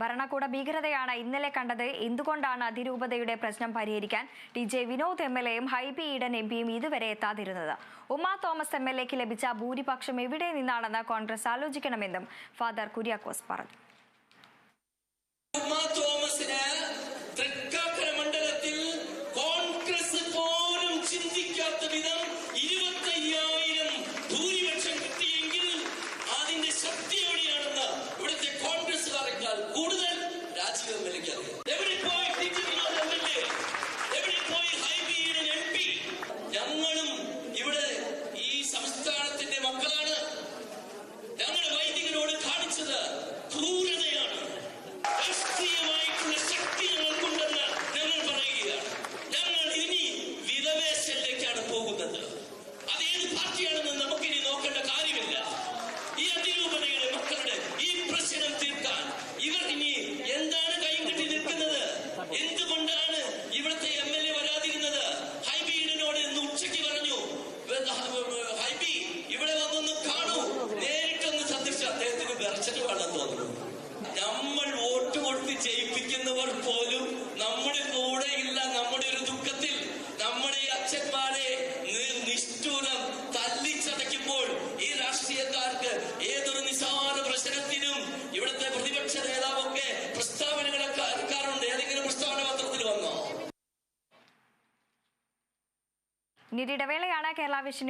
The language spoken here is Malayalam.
ഭരണകൂട ഭീകരതയാണ് ഇന്നലെ കണ്ടത്. എന്തുകൊണ്ടാണ് അതിരൂപതയുടെ പ്രശ്നം പരിഹരിക്കാൻ T J Vinod M L എയും ഹൈബി ഈഡൻ എം പിയും ഇതുവരെ എത്താതിരുന്നത്? ഉമാ തോമസ് എം എൽ എക്ക് ലഭിച്ച ഭൂരിപക്ഷം എവിടെ നിന്നാണെന്ന് കോൺഗ്രസ് ആലോചിക്കണമെന്നും ഫാദർ കുര്യാക്കോസ് പറഞ്ഞു. Thank you. ജയിപ്പിക്കുന്നവർ പോലും നമ്മുടെ കൂടെ ഇല്ല നമ്മുടെ ഒരു ദുഃഖത്തിൽ നമ്മുടെ ഈ അച്ഛന്മാരെ നിഷ്ഠൂരം തല്ലിച്ചതയ്ക്കുമ്പോൾ ഈ രാഷ്ട്രീയക്കാർക്ക് ഏതൊരു നിസാര പ്രശ്നത്തിനും ഇവിടുത്തെ പ്രതിപക്ഷ നേതാവൊക്കെ പ്രസ്താവനകളൊക്കെ ഇറക്കാറുണ്ട് ഏതെങ്കിലും പ്രസ്താവന പത്രത്തിൽ വന്നോ? ഇനി ഇടവേളയാണ് കേരള വിഷൻ